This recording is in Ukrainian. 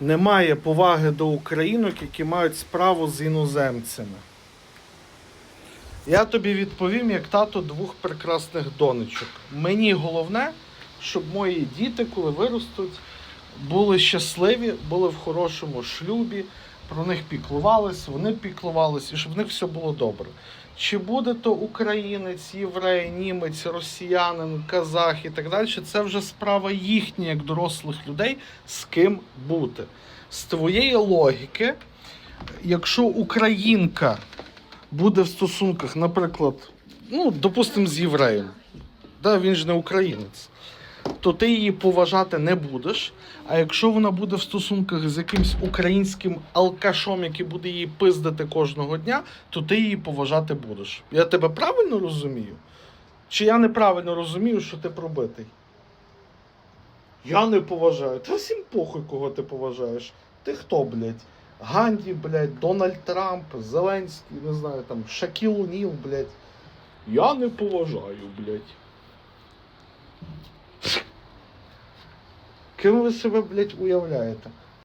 Немає поваги до українок, які мають справу з іноземцями. Я тобі відповім як тато двох прекрасних донечок. Мені головне, щоб мої діти, коли виростуть, були щасливі, були в хорошому шлюбі, про них піклувались, вони піклувались, і щоб в них все було добре. Чи буде то українець, єврей, німець, росіянин, казах і так далі, це вже справа їхня, як дорослих людей, з ким бути. З твоєї логіки, якщо українка буде в стосунках, наприклад, ну, допустимо, з євреєм, да, він ж не українець, то ти її поважати не будеш. А якщо вона буде в стосунках з якимсь українським алкашом, який буде її пиздити кожного дня, то ти її поважати будеш. Я тебе правильно розумію? Чи я неправильно розумію, що ти пробитий? Я не поважаю. Та всім похуй, кого ти поважаєш. Ти хто, блядь? Ганді, блядь, Дональд Трамп, Зеленський, не знаю, там, Шакіл Уніл, блядь. Я не поважаю, блядь. Ким ви себе, блядь, уявляєте?